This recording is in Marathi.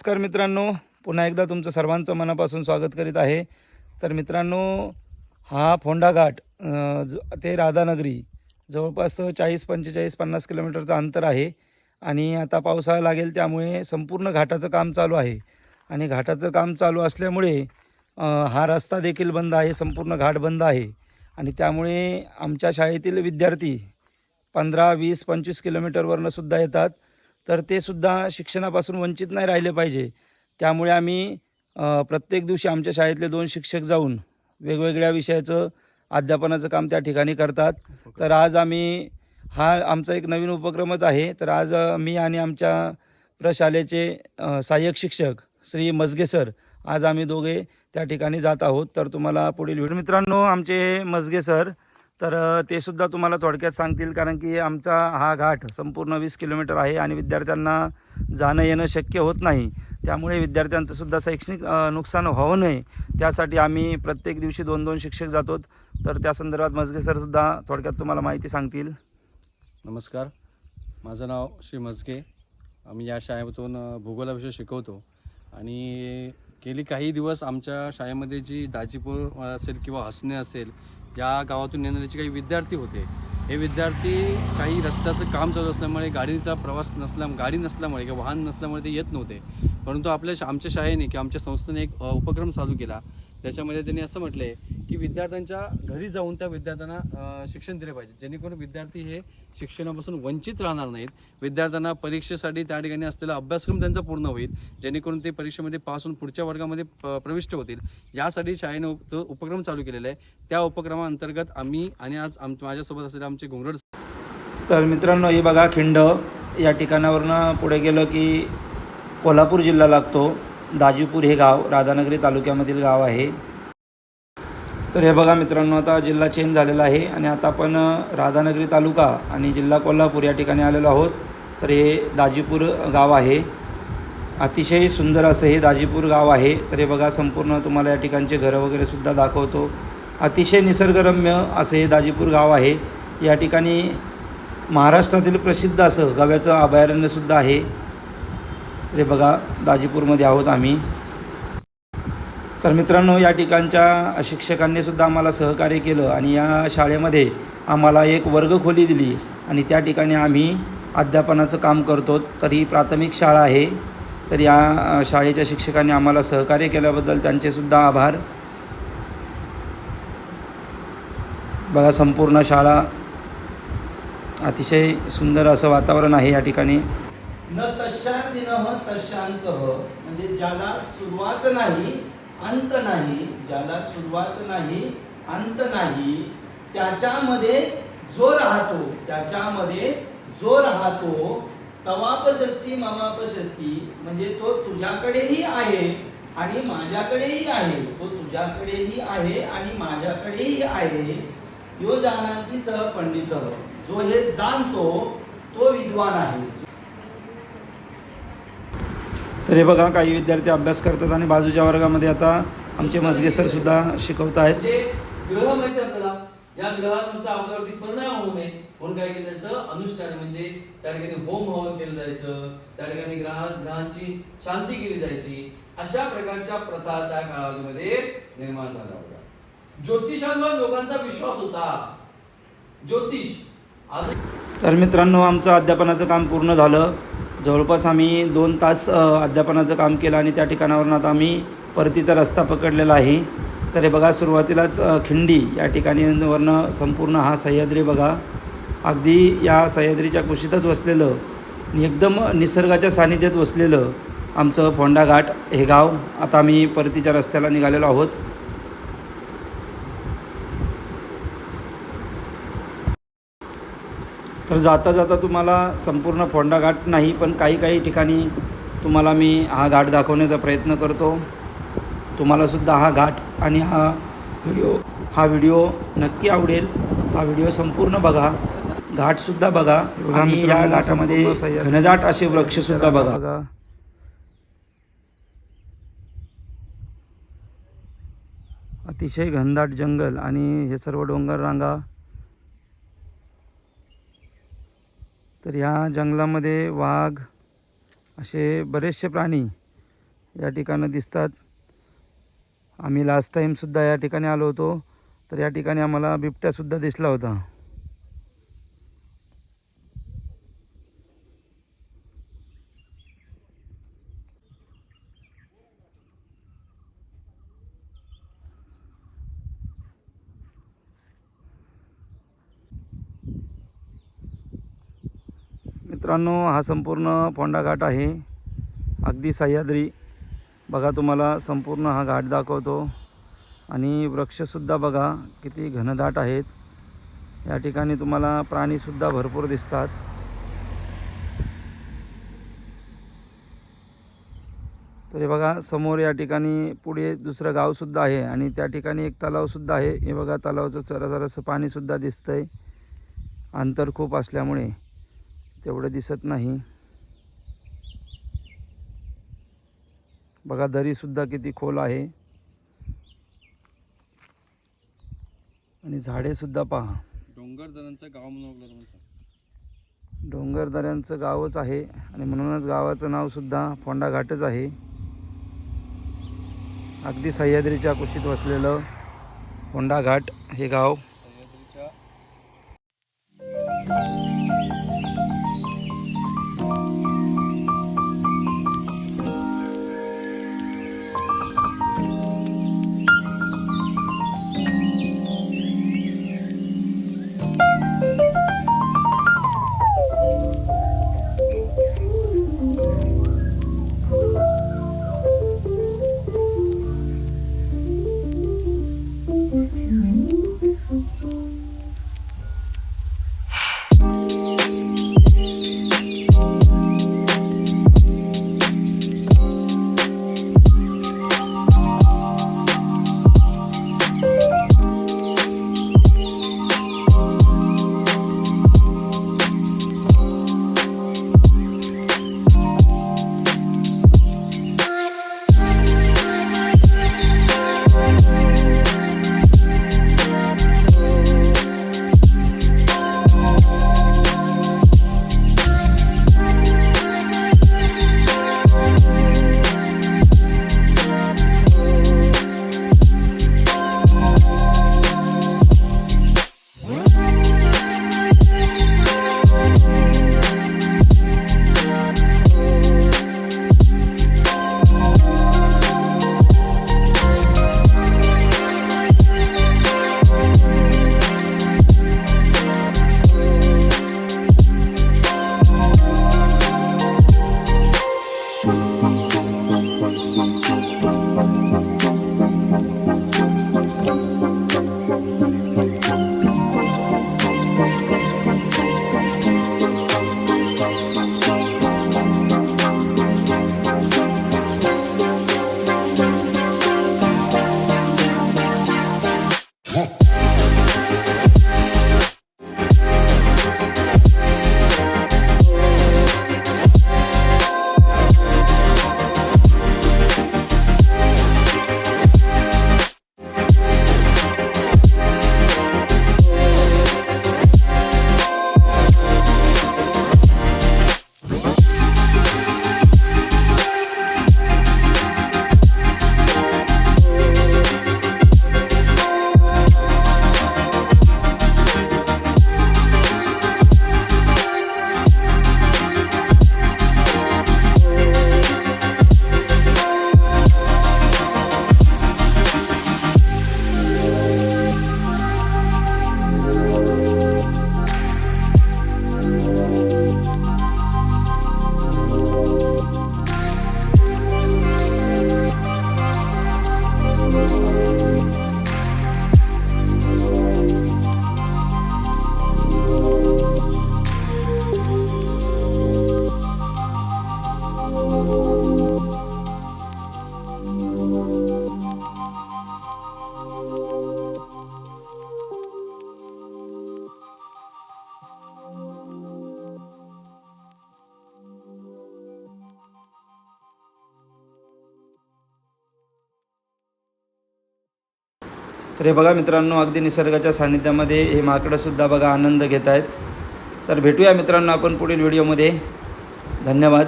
नमस्कार मित्रांनो. पुन्हा एकदा तुमचं सर्वांचं मनापासून स्वागत करीत आहे. तर मित्रांनो हा फोंडा घाट ज- ते राधानगरी जवळपास चाळीस पंचेचाळीस पन्नास किलोमीटरचं अंतर आहे. आणि आता पावसाळा लागेल त्यामुळे संपूर्ण घाटाचं काम चालू आहे. आणि घाटाचं काम चालू असल्यामुळे हा रस्ता देखील बंद आहे संपूर्ण घाट बंद आहे. आणि त्यामुळे आमच्या शाळेतील विद्यार्थी पंधरा वीस पंचवीस किलोमीटरवरनं सुद्धा येतात. तर ते सुद्धा शिक्षणापासून वंचित नाही राहिले पाहिजे. त्यामुळे आम्ही प्रत्येक दिवशी आमच्या शाळेतले दोन शिक्षक जाऊन वेगवेगळ्या विषयाचं अध्यापनाचं काम त्या ठिकाणी करतात. तर आज आम्ही हा आमचा एक नवीन उपक्रमच आहे. तर आज मी आणि आमच्या प्रशालेचे सहाय्यक शिक्षक श्री मजगे सर आज आम्ही दोघे त्या ठिकाणी जात आहोत. तर तुम्हाला पुढील व्हिडिओ मित्रांनो आमचे मजगे सर तर ते सुद्धा तुम्हाला थोडक्यात सांगतील कारण की आमचा हा घाट संपूर्ण वीस किलोमीटर आहे आणि विद्यार्थ्यांना जाणं येणं शक्य होत नाही. त्यामुळे विद्यार्थ्यांचं सुद्धा शैक्षणिक नुकसान होऊ नये. त्यासाठी आम्ही प्रत्येक दिवशी दोन दोन शिक्षक जातो. तर त्या संदर्भात मजगे सर सुद्धा थोडक्यात तुम्हाला माहिती सांगतील. नमस्कार. माझं नाव श्री मजगे. आम्ही या शाळेतून भूगोलाविषयी शिकवतो. आणि गेली काही दिवस आमच्या शाळेमध्ये जी दाजीपूर असेल किंवा हसणे असेल या गावातून येणारे काही विद्यार्थी होते हे विद्यार्थी काही रस्त्याचं काम चालू असल्यामुळे गाडीचा प्रवास नसल्या गाडी नसल्यामुळे किंवा वाहन नसल्यामुळे ते येत नव्हते. परंतु आपल्या शा- आमच्या शाळेने किंवा आमच्या संस्थेने एक उपक्रम चालू केला. त्याच्यामध्ये त्यांनी असं म्हटलं आहे की विद्यार्थ्यांच्या घरी जाऊन त्या विद्यार्थ्यांना शिक्षण दिले पाहिजे. जेणेकरून विद्यार्थी हे शिक्षणापासून वंचित राहणार नाहीत. विद्यार्थ्यांना परीक्षेसाठी त्या ठिकाणी असलेला अभ्यासक्रम त्यांचा पूर्ण होईल. जेणेकरून ते परीक्षेमध्ये पास होऊन पुढच्या वर्गामध्ये प- प्रविष्ट होतील. यासाठी शाळेने जो उपक्रम चालू केलेला आहे त्या उपक्रमाअंतर्गत आम्ही आणि आज आम माझ्यासोबत असलेले आमचे घोंगरड तर मित्रांनो हे बघा खिंड. या ठिकाणावरनं पुढे गेलं की कोल्हापूर जिल्हा लागतो. दाजीपूर हे गाव राधानगरी तालुक्यामधील गाव आहे. तर हे बघा मित्रांनो आता जिल्हा चेंज झालेला आहे आणि आता आपण राधानगरी तालुका आणि जिल्हा कोल्हापूर या ठिकाणी आलेलो आहोत. तर हे दाजीपूर गाव आहे. अतिशय सुंदर असं हे दाजीपूर गाव आहे. तर हे बघा संपूर्ण तुम्हाला या ठिकाणचे घरं वगैरे सुद्धा दाखवतो. अतिशय निसर्गरम्य असं हे दाजीपूर गाव आहे. या ठिकाणी महाराष्ट्रातील प्रसिद्ध असं गव्याचं अभयारण्यसुद्धा आहे. तर बघा दाजीपूरमध्ये आहोत आम्ही. तर मित्रांनो या ठिकाणच्या शिक्षकांनी सुद्धा आम्हाला सहकार्य केलं आणि या शाळेमध्ये आम्हाला एक वर्गखोली दिली आणि त्या ठिकाणी आम्ही अध्यापनाचं काम करतो. तर ही प्राथमिक शाळा आहे. तर या शाळेच्या शिक्षकांनी आम्हाला सहकार्य केल्याबद्दल त्यांचेसुद्धा आभार. बघा संपूर्ण शाळा अतिशय सुंदर असं वातावरण आहे या ठिकाणी. न तशार्दिन तशांत म्हणजे ज्याला सुरुवात नाही अंत नाही ज्याला सुरुवात नाही अंत नाही त्याच्यामध्ये जो राहतो त्याच्यामध्ये जो राहतो तवापशस्ती ममापशस्ती म्हणजे तो तुझ्याकडेही आहे आणि माझ्याकडेही आहे. तो तुझ्याकडेही आहे आणि माझ्याकडेही आहे. यो जाणांची सह पंडित. जो हे जाणतो तो विद्वान आहे. तर हे बघा काही विद्यार्थी अभ्यास करतात आणि बाजूच्या वर्गामध्ये आता आमचे मजगे सर सुद्धा शिकवत आहेत. म्हणजे ग्रह माहिती आपल्याला? या ग्रहांचा आपल्यावरती परिणाम होऊ नये. म्हणून काय केलं जायचं? अनुष्ठान म्हणजे त्या ठिकाणी होम हवन केलं जायचं. त्या ठिकाणी ग्रहा ग्रहांची शांती केली जायची. अशा प्रकारच्या प्रथा त्या काळामध्ये निर्माण झाल्या होत्या. ज्योतिषांवर लोकांचा विश्वास होता. ज्योतिष. आज तर मित्रांनो आमचं अध्यापनाचं काम पूर्ण झालं. जवळपास आम्ही दोन तास अध्यापनाचं काम केलं आणि त्या ठिकाणावरून आता आम्ही परतीचा रस्ता पकडलेला आहे. तर हे बघा सुरुवातीलाच खिंडी या ठिकाणी वरनं संपूर्ण हा सह्याद्री बघा. अगदी या सह्याद्रीच्या कुशीतच वसलेलं आणि एकदम निसर्गाच्या सानिध्यात वसलेलं आमचं फोंडा घाट हे गाव. आता आम्ही परतीच्या रस्त्याला निघालेलो आहोत. तर जाता जाता तुम्हाला संपूर्ण फोंडा घाट नाही पण काही काही ठिकाणी तुम्हाला मी हा घाट दाखवण्याचा प्रयत्न करतो. तुम्हालासुद्धा हा घाट आणि हा व्हिडिओ हा व्हिडिओ नक्की आवडेल. हा व्हिडिओ संपूर्ण बघा. घाटसुद्धा बघा आणि या घाटामध्ये घनदाट असे वृक्षसुद्धा बघा. अतिशय घनदाट जंगल आणि हे सर्व डोंगर रांगा तर ह्या जंगलामध्ये वाघ असे बरेचसे प्राणी या ठिकाणं दिसतात. आम्ही लास्ट टाईमसुद्धा या ठिकाणी आलो होतो. तर या ठिकाणी आम्हाला बिबट्यासुद्धा दिसला होता. मित्रांनो हा संपूर्ण फोंडा घाट आहे. अगदी सह्याद्री. बघा तुम्हाला संपूर्ण हा घाट दाखवतो. आणि वृक्षसुद्धा बघा किती घनदाट आहेत. या ठिकाणी तुम्हाला प्राणीसुद्धा भरपूर दिसतात. तर हे बघा समोर या ठिकाणी पुढे दुसरं गावसुद्धा आहे आणि त्या ठिकाणी एक तलावसुद्धा आहे. हे बघा तलावाचं जरा पाणीसुद्धा दिसतं आहे अंतर खूप असल्यामुळे. तेवढं दिसत नाही. बघा दरीसुद्धा किती खोल आहे. आणि झाडेसुद्धा पहा. डोंगर जणांचं गाव म्हणून म्हणतात. डोंगर दऱ्यांचं गावच आहे आणि म्हणूनच गावाचं नावसुद्धा फोंडा घाटच आहे. अगदी सह्याद्रीच्या कुशीत वसलेलं फोंडा घाट हे गाव. तर हे बघा मित्रांनो अगदी निसर्गाच्या सानिध्यामध्ये हे माकडंसुद्धा बघा आनंद घेत आहेत. तर भेटूया मित्रांनो आपण पुढील व्हिडिओमध्ये. धन्यवाद.